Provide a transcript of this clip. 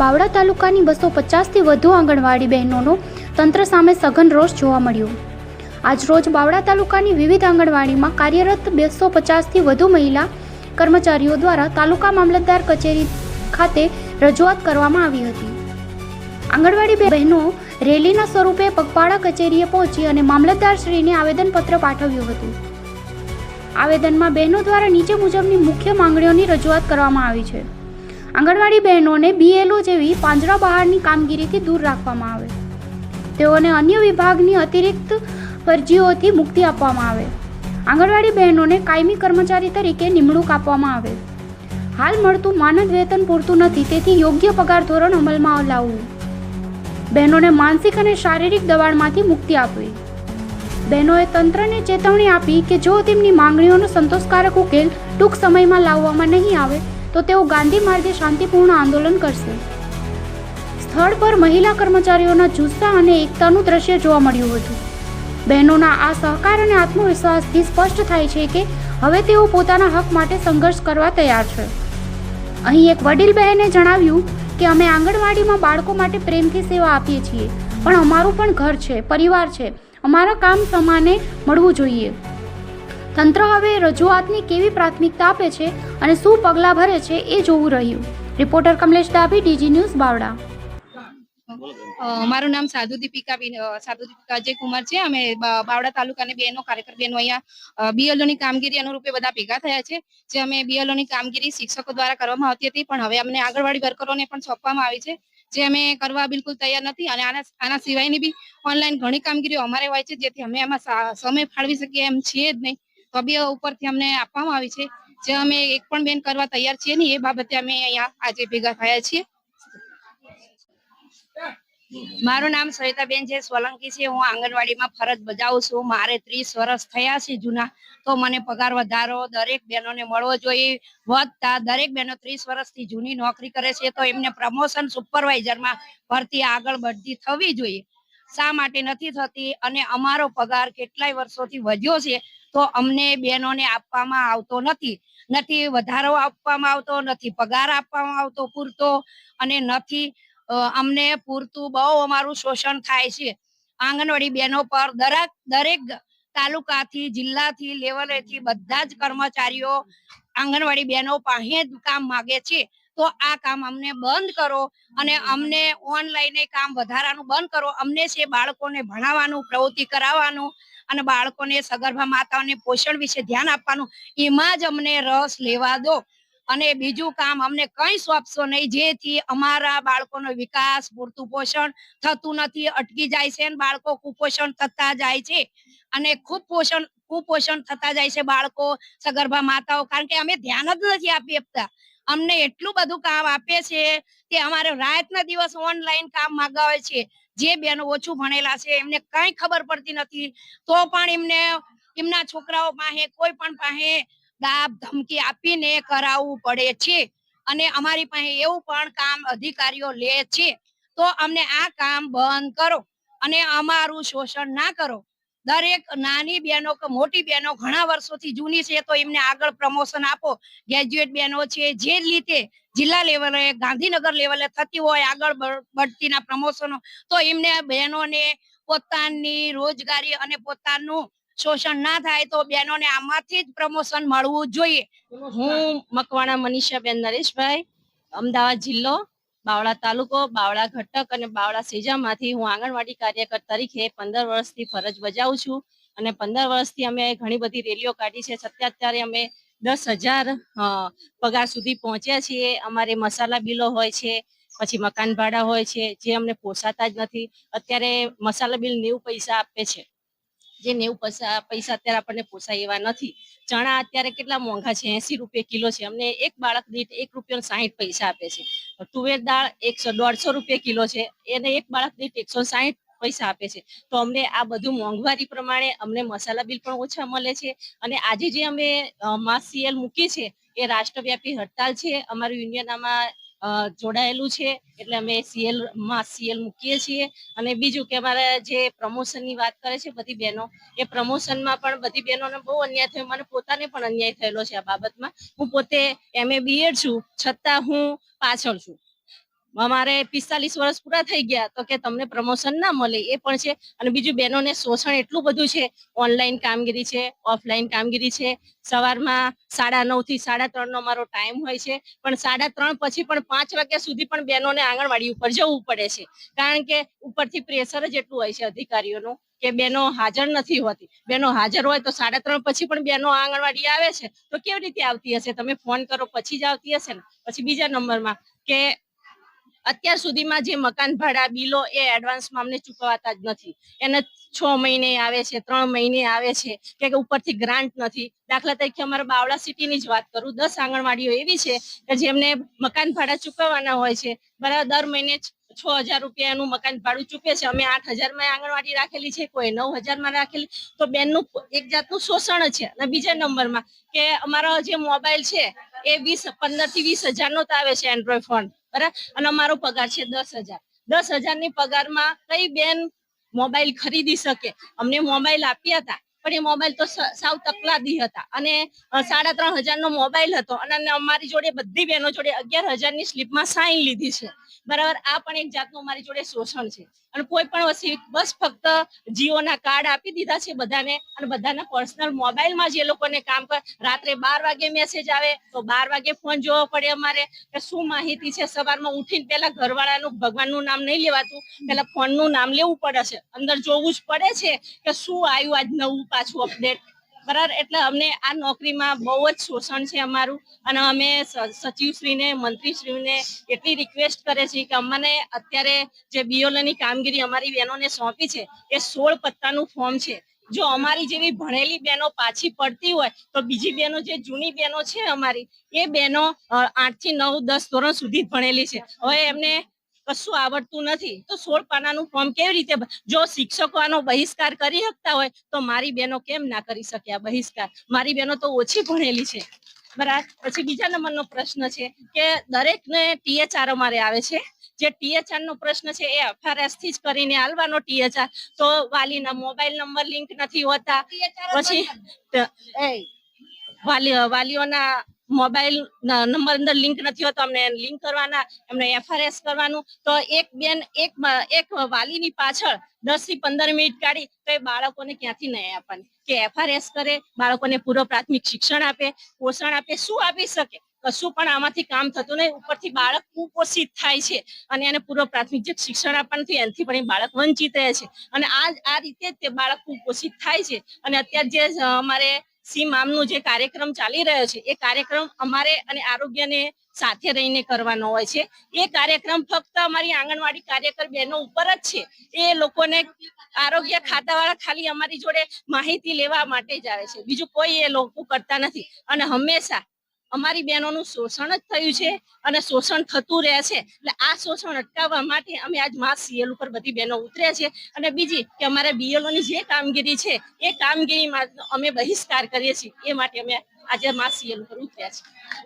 બાવળા તાલુકાની બસો પચાસથી વધુ આંગણવાડી બહેનોનો તંત્ર સામે સઘન રોષ જોવા મળ્યો. આજરોજ બાવળા તાલુકાની વિવિધ આંગણવાડીમાં કાર્યરત બેસો પચાસથી વધુ મહિલા કર્મચારીઓ દ્વારા તાલુકા મામલતદાર કચેરી ખાતે રજૂઆત કરવામાં આવી હતી. આંગણવાડી બહેનો રેલીના સ્વરૂપે પગપાળા કચેરીએ પહોંચી અને મામલતદારશ્રીને આવેદનપત્ર પાઠવ્યું હતું. આવેદનમાં બહેનો દ્વારા નીચે મુજબની મુખ્ય માંગણીઓની રજૂઆત કરવામાં આવી છે. આંગણવાડી બહેનોને બીએલઓ જેવી પાંજરા બહારની કામગીરીથી દૂર રાખવામાં આવે. તેઓને અન્ય વિભાગની અતિરિક્ત ફરજીઓથી મુક્તિ આપવામાં આવે. આંગણવાડી બહેનોને કાયમી કર્મચારી તરીકે નિમણૂક આપવામાં આવે. હાલ મળતું માનદ વેતન પૂરતું નથી, તેથી યોગ્ય પગાર ધોરણ અમલમાં લાવવું. બહેનોને માનસિક અને શારીરિક દબાણમાંથી મુક્તિ આપવી. બહેનોએ તંત્રને ચેતવણી આપી કે જો તેમની માંગણીઓનો સંતોષકારક ઉકેલ ટૂંક સમયમાં લાવવામાં નહીં આવે તો તેઓ ગાંધી માર્ગે શાંતિપૂર્ણ આંદોલન કરશે. સ્થળ પર મહિલા કર્મચારીઓના જુસ્સા અને એકતાનું દ્રશ્ય જોવા મળ્યું હતું. બહેનોના આ સહકાર અને આત્મવિશ્વાસથી સ્પષ્ટ થાય છે કે હવે તેઓ પોતાના હક માટે સંઘર્ષ કરવા તૈયાર છે. અહીં એક વડીલ બહેને જણાવ્યું કે અમે આંગણવાડીમાં બાળકો માટે પ્રેમથી સેવા આપીએ છીએ, પણ અમારું પણ ઘર છે, પરિવાર છે. અમારા કામ સમાને મળવું જોઈએ. તંત્ર હવે રજૂઆતની કેવી પ્રાથમિકતા આપે છે અને શું પગલાં ભરે છે એ જોવું રહ્યું. Reporter Kamlesh Dabhi, DG news Bavda. મારું નામ સાધુ દીપિકા સાધુ દીપિકા અજય કુમાર છે. અમે બાવડા તાલુકાની બહેનો કાર્યકર બહેનો અહીંયા બીએલઓ ની કામગીરી અનુરૂપે બધા ભેગા થયા છે, જે અમે બીએલઓ ની કામગીરી શિક્ષકો દ્વારા કરવામાં આવતી હતી. પણ હવે અમને આંગણવાડી વર્કરોને પણ સોંપવામાં આવી છે, જે અમે કરવા બિલકુલ તૈયાર નથી. અને આના આના સિવાયની બી ઓનલાઈન ઘણી કામગીરીઓ અમારે હોય છે, જેથી અમે એમાં સમય ફાળવી શકીએ એમ છીએ જ નહીં. બી ઉપરથી અમને આપવામાં આવી છે. જે અમે એક પણ બેન કરવા તૈયાર છીએ ને એ બાબતે અમે અહીંયા આજે ભેગા થયા છીએ. મારું નામ સવિતાબેન છે, સોલંકી છે. હું આંગણવાડીમાં ફરજ બજાવું છું. મારે ત્રીસ વર્ષ થયા છે જૂના. તો મને પગાર વધારો, દરેક બહેનોને મળવો જોઈએ. વધતા દરેક બહેનો ત્રીસ વર્ષથી જૂની નોકરી કરે છે, તો એમને પ્રમોશન સુપરવાઇઝરમાં ભરતી આગળ બઢતી થવી જોઈએ. શા માટે નથી થતી? અને અમારો પગાર કેટલાય વર્ષોથી વધ્યો છે તો અમને બહેનોને આપવામાં આવતો નથી. નથી વધારો આપવામાં આવતો, નથી પગાર આપવામાં આવતો પૂરતો અને નથી અમને પૂરતું બહુ અમારું શોષણ થાય છે. આંગણવાડી બહેનો પર દરેક દરેક તાલુકાથી, જિલ્લાથી, લેવલેથી બધા જ કર્મચારીઓ આંગણવાડી બહેનો પાસે જ કામ માગે છે. તો આ કામ અમને બંધ કરો અને અમને ઓનલાઈન કામ વધારાનું બંધ કરો. અમને છે બાળકોને ભણાવવાનું, પ્રવૃત્તિ કરાવવાનું અને બાળકોને સગર્ભા માતાઓને પોષણ વિશે ધ્યાન આપવાનું, એમાં જ અમને રસ લેવા દો. અને બીજું કામ, અમને કઈ સોંપશો નહીં, જેથી અમારા બાળકોનો વિકાસ, પૂરતું પોષણ થતું નથી, અટકી જાય છે બાળકો કુપોષણ થતા જાય છે. અને ખૂબ પોષણ, કુપોષણ થતા જાય છે બાળકો સગર્ભા માતાઓ, કારણ કે અમે ધ્યાન જ નથી આપી આપતા અમને એટલું બધું કામ આપે છે કે અમારે રાતના દિવસ ઓનલાઈન કામ માગાવે છે. જે બેનો ઓછું ભણેલા છે, એમને કઈ ખબર પડતી નથી. તો પણ એમને, એમના છોકરાઓ પાસે, કોઈ પણ પાસે દાબ ધમકી આપીને કરાવવું પડે છે. અને અમારી પાસે એવું પણ કામ અધિકારીઓ લે છે. તો અમને આ કામ બંધ કરો. અને અમારું શોષણ ના કરો. દરેક નાની બહેનો કે મોટી બહેનો ઘણા વર્ષોથી જૂની છે તો એમને આગળ પ્રમોશન આપો. ગ્રેજ્યુએટ બહેનો છે, જે રીતે જિલ્લા લેવલે ગાંધીનગર લેવલે થતી હોય, આગળ બઢતીના પ્રમોશનો તો એમને બહેનોને પોતાની રોજગારી અને પોતાનું શોષણ ના થાય તો બહેનોને આમાંથી જ પ્રમોશન મળવું જોઈએ. હું મકવાણા મનીષાબેન નરેશભાઈ, અમદાવાદ જિલ્લો બાવળા તાલુકો, બાવળા ઘટક અને બાવળા સેજામાંથી હું આંગણવાડી કાર્યકર તરીકે પંદર વર્ષથી ફરજ બજાવું છું. અને પંદર વર્ષથી અમે ઘણી બધી રેલીઓ કાઢી છે. અત્યારે અમે દસ હજાર પગાર સુધી પહોંચ્યા છીએ. અમારે મસાલા બિલો હોય છે, પછી મકાન ભાડા હોય છે, જે અમને પોસાતા જ નથી. અત્યારે મસાલા બિલ નેવું પૈસા આપે છે. જે નેવું પૈસા પૈસા અત્યારે આપણને પોસાય એવા નથી. ચણા અત્યારે કેટલા મોંઘા છે? એસી રૂપિયા કિલો છે. અમને એક બાળક દીઠ એક રૂપિયા સાહીઠ પૈસા આપે છે. તુવેર દાળ એકસો દોઢસો રૂપિયા કિલો છે. એને એક બાળક દીઠ એકસો સાહીઠ પૈસા આપે છે. તો અમને આ બધું મોંઘવારી પ્રમાણે અમને મસાલા બિલ પણ ઓછા મળે છે. અને આજે જે અમે માસ સીએલ મૂકી છે એ રાષ્ટ્રવ્યાપી હડતાલ છે. અમારું યુનિયન આમાં જોડાયેલું છે. એટલે અમે સીએલમાં સીએલ મૂકીએ છીએ. અને બીજું કે અમારા જે પ્રમોશનની વાત કરે છે બધી બહેનો, એ પ્રમોશનમાં પણ બધી બહેનોને બહુ અન્યાય થયો. મને પોતાને પણ અન્યાય થયેલો છે આ બાબતમાં. હું પોતે એમએ બીએડ છું, છતાં હું પાછળ છું. અમારે પિસ્તાલીસ વર્ષ પૂરા થઈ ગયા તો કે તમને પ્રમોશન ના મળે, એ પણ છે. અને બીજું બહેનોને શોષણ એટલું બધું છે. ઓનલાઈન કામગીરી છે ઓફલાઈન કામગીરી છે. સવારમાં સાડા નવથી સાડા ત્રણ નો મારો ટાઈમ હોય છે. પણ સાડા ત્રણ પછી પણ પાંચ વાગ્યા સુધી પણ બહેનોને આંગણવાડી ઉપર જવું પડે છે. કારણ કે ઉપરથી પ્રેશર જ એટલું હોય છે અધિકારીઓનું કે બહેનો હાજર નથી હોતી. બહેનો હાજર હોય તો સાડા ત્રણ પછી પણ બહેનો આંગણવાડી આવે છે. તો કેવી રીતે આવતી હશે? તમે ફોન કરો, પછી જ આવતી હશે ને? પછી બીજા નંબરમાં કે અત્યાર સુધીમાં જે મકાન ભાડા બિલો એ એડવાન્સમાં અમને ચૂકવાતા જ નથી. એને છ મહિને આવે છે, ત્રણ મહિને આવે છે, કે ઉપરથી ગ્રાન્ટ નથી. દાખલા તરીકે અમારા બાવળા સિટીની જ વાત કરું, દસ આંગણવાડીઓ એવી છે કે જેમને મકાન ભાડા ચૂકવવાના હોય છે, બરાબર દર મહિને છ હજાર રૂપિયાનું મકાન ભાડું ચૂકે છે. અમે આઠ હજારમાં આંગણવાડી રાખેલી છે, કોઈ નવ હજારમાં રાખેલી. તો બેનનું એક જાતનું શોષણ છે. અને બીજા નંબરમાં કે અમારો જે મોબાઈલ છે એ વીસ પંદરથી વીસ હજાર નો તો આવે છે એન્ડ્રોઈડ ફોન. બરાબર? અને અમારો પગાર છે દસ હજાર. દસ હજારની પગારમાં કઈ બેન મોબાઈલ ખરીદી શકે? અમને મોબાઈલ આપ્યા હતા પણ એ મોબાઈલ તો સાવ તકલાદી હતા. અને સાડા ત્રણ હજારનો મોબાઈલ હતો અને અમારી જોડે બધી બહેનો જોડે અગિયાર હજારની સ્લીપમાં સાઈન લીધી છે. બરાબર? આ પણ એક જાતનું અમારી જોડે શોષણ છે. અને કોઈ પણ વસ્તુ બસ ફક્ત જીઓના કાર્ડ આપી દીધા છે બધાને અને બધાના પર્સનલ મોબાઈલમાં જે લોકોને કામ કર, રાત્રે બાર વાગે મેસેજ આવે તો બાર વાગે ફોન જોવો પડે અમારે. કે શું માહિતી છે? સવારમાં ઉઠીને પેલા ઘરવાળાનું, ભગવાનનું નામ નહીં લેવાતું. પેલા ફોનનું નામ લેવું પડે છે. અંદર જોવું જ પડે છે કે શું આવ્યું આજ નવું પાછું અપડેટ બરાબર? એટલે અમને આ નોકરીમાં બહુ જ શોષણ છે અમારું. અને અમે સચિવશ્રીને, મંત્રીશ્રીને એટલી રિક્વેસ્ટ કરે છે કે અમને અત્યારે જે બીઓલની કામગીરી અમારી બહેનોને સોંપી છે, એ સોળ પત્તાનું ફોર્મ છે. જો અમારી જેવી ભણેલી બહેનો પાછી પડતી હોય, તો બીજી બહેનો જે જૂની બહેનો છે અમારી, એ બહેનો આઠથી નવ, દસ ધોરણ સુધી ભણેલી છે. હવે એમને કશું આવડતું નથી. તો સોળ પાનાનું ફોર્મ કેવી રીતે જો શિક્ષકો આનો બહિષ્કાર કરી શકતા હોય તો મારી બહેનો કેમ ના કરી શક્યા બહિષ્કાર? મારી બહેનો તો ઓછી ભણેલી છે. બરાબર? પછી બીજા નંબરનો પ્રશ્ન છે કે દરેકને ટીએચઆર અમારે આવે છે? જે ટીએચઆર નો પ્રશ્ન છે એ એફઆરએસથી જ કરીને આલવાનો ટીએચઆર. તો વાલીના મોબાઈલ નંબર લિંક નથી હોતા. પછી વાલી વાલીઓના મોબાઈલ નંબર અંદર લિંક નથી હોતો, અમને લિંક કરવાના એમને એફઆરએસ કરવાનું. તો એક બેન, એક એક વાલીની પાછળ દસથી પંદર મિનિટ કાઢી તો એ બાળકોને ક્યાંથી નહીં આપવાની? કે એફઆરએસ કરે, બાળકોને પૂર્વ પ્રાથમિક શિક્ષણ આપે, પોષણ આપે, શું આપી શકે? કશું પણ આમાંથી કામ થતું નહીં. ઉપરથી બાળક કુપોષિત થાય છે અને એને પૂર્વ પ્રાથમિક જે શિક્ષણ આપવાનું એનાથી પણ બાળક વંચિત રહે છે. અને આ આ રીતે તે બાળક કુપોષિત થાય છે. અને અત્યારે જે અમારે સી મામનો જે કાર્યક્રમ ચાલી રહ્યો છે, એ કાર્યક્રમ અમારે અને આરોગ્યને સાથે રહીને કરવાનો હોય છે. એ કાર્યક્રમ ફક્ત અમારી આંગણવાડી કાર્યકર બહેનો ઉપર જ છે. એ લોકોને આરોગ્ય ખાતાવાળા ખાલી અમારી જોડે માહિતી લેવા માટે જ આવે છે. બીજું કોઈ એ લોકો કરતા નથી. અને હંમેશા અમારી બહેનોનું શોષણ જ થયું છે અને શોષણ થતું રહે છે. એટલે આ શોષણ અટકાવવા માટે અમે આજ માસ સીએલ ઉપર બધી બહેનો ઉતર્યા છે. અને બીજી કે અમારે બીએલઓની જે કામગીરી છે, એ કામગીરીમાં અમે બહિષ્કાર કરીએ છીએ. એ માટે અમે આજે માસ સીએલ ઉપર ઉતર્યા છે